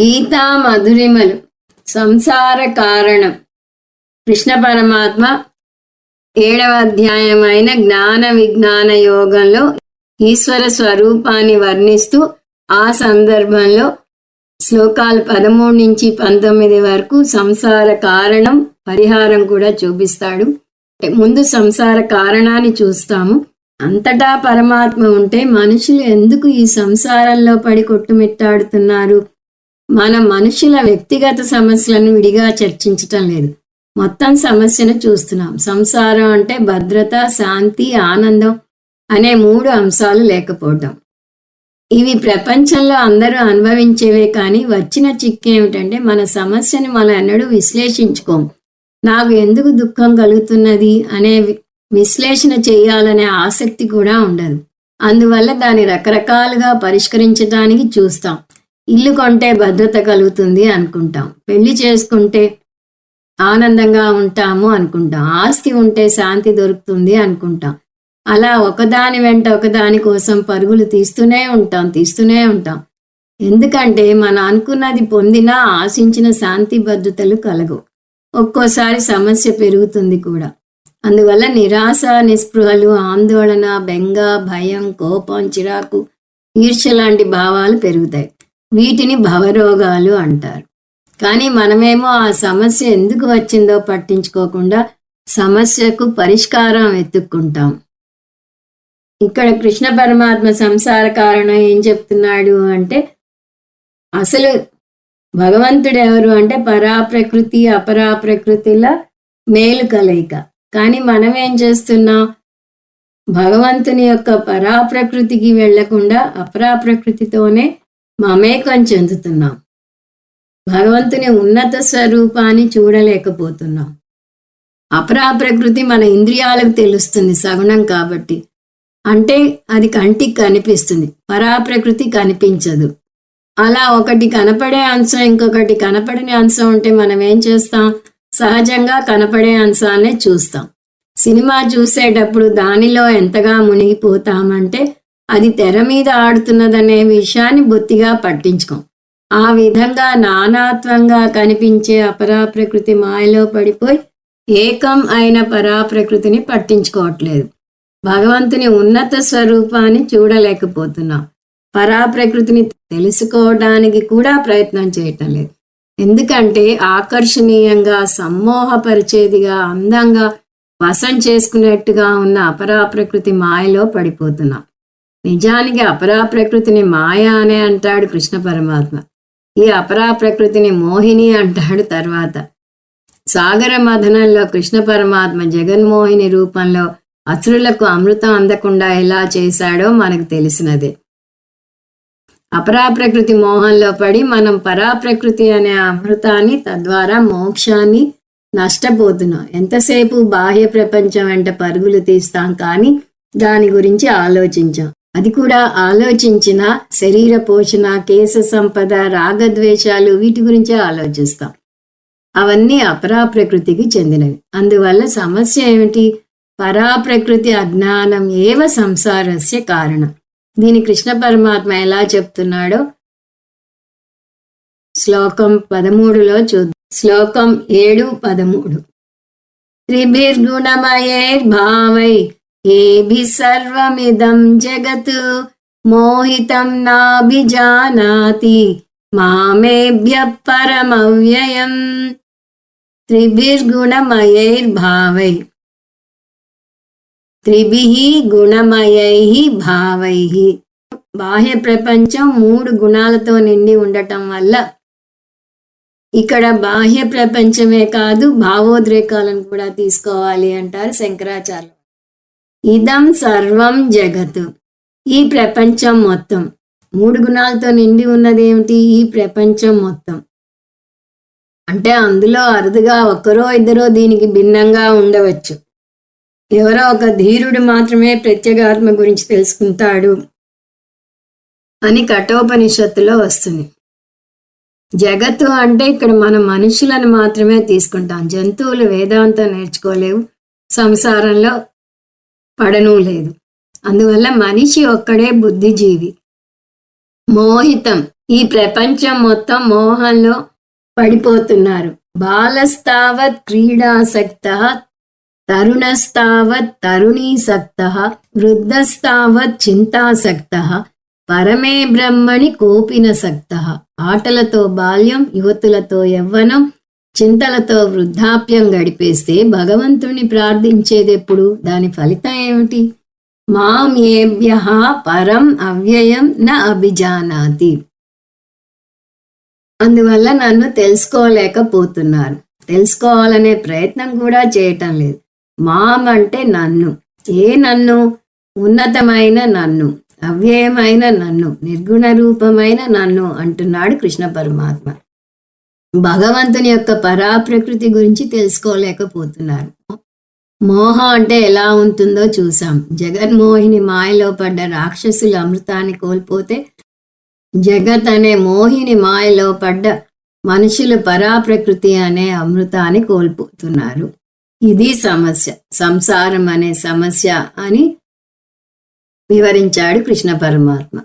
గీతా మధురిమలు. సంసార కారణం. కృష్ణ పరమాత్మ ఏడవ అధ్యాయమైన జ్ఞాన విజ్ఞాన యోగంలో ఈశ్వర స్వరూపాన్ని వర్ణిస్తూ ఆ సందర్భంలో శ్లోకాలు పదమూడు నుంచి పంతొమ్మిది వరకు సంసార కారణం పరిహారం కూడా చూపిస్తాడు. ముందు సంసార కారణాన్ని చూస్తాము. అంతటా పరమాత్మ ఉంటే మనుషులు ఎందుకు ఈ సంసారంలో పడి కొట్టుమిట్టాడుతున్నారు? మన మనుషుల వ్యక్తిగత సమస్యలను విడిగా చర్చించటం లేదు. మొత్తం సమస్యను చూస్తున్నాం. సంసారం అంటే భద్రత శాంతి ఆనందం అనే మూడు అంశాలు లేకపోవటం. ఇవి ప్రపంచంలో అందరూ అనుభవించేవే కానీ వచ్చిన చిక్కేమిటంటే మన సమస్యని మనం ఎన్నడూ విశ్లేషించుకోం. నాకు ఎందుకు దుఃఖం కలుగుతున్నది అనే విశ్లేషణ చేయాలనే ఆసక్తి కూడా ఉండదు. అందువల్ల దాన్ని రకరకాలుగా పరిష్కరించడానికి చూస్తాం. ఇల్లు కొంటే భద్రత కలుగుతుంది అనుకుంటాం. పెళ్ళి చేసుకుంటే ఆనందంగా ఉంటాము అనుకుంటాం. ఆస్తి ఉంటే శాంతి దొరుకుతుంది అనుకుంటాం. అలా ఒకదాని వెంట ఒకదాని కోసం పరుగులు తీస్తూనే ఉంటాం తీస్తూనే ఉంటాం. ఎందుకంటే మనం అనుకున్నది పొందినా ఆశించిన శాంతి భద్రతలు కలగవు. ఒక్కోసారి సమస్య పెరుగుతుంది కూడా. అందువల్ల నిరాశ నిస్పృహలు ఆందోళన బెంగ భయం కోపం చిరాకు ఈర్ష్య లాంటి భావాలు పెరుగుతాయి. వీటిని భవరోగాలు అంటారు. కానీ మనమేమో ఆ సమస్య ఎందుకు వచ్చిందో పట్టించుకోకుండా సమస్యకు పరిష్కారం వెతుక్కుంటాం. ఇక్కడ కృష్ణ పరమాత్మ సంసార కారణం ఏం చెప్తున్నాడు అంటే అసలు భగవంతుడు ఎవరు అంటే పరాప్రకృతి అపరాప్రకృతిల మేలు కలయిక. కానీ మనం ఏం చేస్తున్నాం? భగవంతుని యొక్క పరాప్రకృతికి వెళ్ళకుండా అపరాప్రకృతితోనే మమేకం చెందుతున్నాం. భగవంతుని ఉన్నత స్వరూపాన్ని చూడలేకపోతున్నాం. అపరాప్రకృతి మన ఇంద్రియాలకు తెలుస్తుంది సగుణం కాబట్టి. అంటే అది కంటికి కనిపిస్తుంది. పరాప్రకృతి కనిపించదు. అలా ఒకటి కనపడే అంశం ఇంకొకటి కనపడని అంశం ఉంటే మనం ఏం చేస్తాం? సహజంగా కనపడే అంశాన్నే చూస్తాం. సినిమా చూసేటప్పుడు దానిలో ఎంతగా మునిగిపోతామంటే అది తెర మీద ఆడుతున్నదనే విషయాన్ని బొత్తిగా పట్టించుకోం. ఆ విధంగా నానాత్వంగా కనిపించే అపరాప్రకృతి మాయలో పడిపోయి ఏకం అయిన పరాప్రకృతిని పట్టించుకోవట్లేదు. భగవంతుని ఉన్నత స్వరూపాన్ని చూడలేకపోతున్నాం. పరాప్రకృతిని తెలుసుకోవడానికి కూడా ప్రయత్నం చేయటం లేదు. ఎందుకంటే ఆకర్షణీయంగా సమ్మోహపరిచేదిగా అందంగా వశం చేసుకునేట్టుగా ఉన్న అపరాప్రకృతి మాయలో పడిపోతున్నాం. నిజానికి అపరా ప్రకృతిని మాయ అనే అంటాడు కృష్ణ పరమాత్మ. ఈ అపరాప్రకృతిని మోహిని అంటాడు తర్వాత. సాగర మథనంలో కృష్ణ పరమాత్మ జగన్మోహిని రూపంలో అసురులకు అమృతం అందకుండా ఎలా చేశాడో మనకు తెలిసినదే. అపరాప్రకృతి మోహంలో పడి మనం పరాప్రకృతి అనే అమృతాన్ని తద్వారా మోక్షాన్ని నష్టపోతున్నాం. ఎంతసేపు బాహ్య ప్రపంచం వెంట పరుగులు తీస్తాం కానీ దాని గురించి ఆలోచించాం. అది కూడా ఆలోచించిన శరీర పోషణ కేశ సంపద రాగద్వేషాలు వీటి గురించే ఆలోచిస్తాం. అవన్నీ అపరాప్రకృతికి చెందినవి. అందువల్ల సమస్య ఏమిటి? పరాప్రకృతి అజ్ఞానం ఏవ సంసారస్య కారణం. దీని కృష్ణ పరమాత్మ ఎలా చెప్తున్నాడో శ్లోకం పదమూడులో చూద్దాం. శ్లోకం ఏడు పదమూడు. త్రిభిర్గుణమయైర్భావై ఏభి సర్వమిదం జగత్ మోహితం నాభిజానాతి మామేభ్య పరమవ్యయం త్రిభిర్గుణమయైర్భావై త్రిభిః గుణమయై భావై. బాహ్య ప్రపంచం మూడు గుణాలతో నిండి ఉండటం వల్ల ఇక్కడ బాహ్య ప్రపంచమే కాదు భావోద్రేకాలను కూడా తీసుకోవాలి అంటారు శంకరాచార్య ఇదం సర్వం జగత్. ఈ ప్రపంచం మొత్తం. మూడు గుణాలతో నిండి ఉన్నది ఏమిటి ఈ ప్రపంచం మొత్తం? అంటే అందులో అరుదుగా ఒక్కరో ఇద్దరో దీనికి భిన్నంగా ఉండవచ్చు. ఎవరో ఒక ధీరుడు మాత్రమే ప్రత్యేగాత్మ గురించి తెలుసుకుంటాడు అని కఠోపనిషత్తులో వస్తుంది. జగత్తు అంటే ఇక్కడ మనం మనుషులను మాత్రమే తీసుకుంటాం. జంతువులు వేదాంతం నేర్చుకోలేవు. సంసారంలో పడను లేదు. అందువల్ల మనిషి ఒక్కడే బుద్ధిజీవి. మోహితం. ఈ ప్రపంచం మొత్తం మోహంలో పడిపోతున్నారు. బాలస్తావత్ క్రీడాసక్త తరుణస్తావత్ తరుణీసక్త వృద్ధస్తావత్ చింతాసక్త పరమే బ్రహ్మణి కోపినసక్త ఆటలతో బాల్యం యువతులతో యవ్వనం చింతలతో వృద్ధాప్యం గడిపేస్తే భగవంతుణ్ణి ప్రార్థించేది ఎప్పుడు దాని ఫలితం ఏమిటి? మాం ఏభ్య పరం అవ్యయం న అభిజానాతి. అందువల్ల నన్ను తెలుసుకోలేకపోతున్నారు. తెలుసుకోవాలనే ప్రయత్నం కూడా చేయటం లేదు. మాం అంటే నన్ను. ఏ నన్ను? ఉన్నతమైన నన్ను. అవ్యయమైన నన్ను. నిర్గుణ రూపమైన నన్ను అంటున్నాడు కృష్ణ పరమాత్మ. భగవంతుని యొక్క పరాప్రకృతి గురించి తెలుసుకోలేకపోతున్నారు. మోహం అంటే ఎలా ఉంటుందో చూసాం జగన్మోహిని మాయలో పడ్డ రాక్షసులు అమృతాన్ని కోల్పోతే జగత్ అనే మోహిని మాయలో పడ్డ మనుషులు పరాప్రకృతి అనే అమృతాన్ని కోల్పోతున్నారు. ఇది సమస్య. సంసారం అనే సమస్య అని వివరించాడు కృష్ణ పరమాత్మ.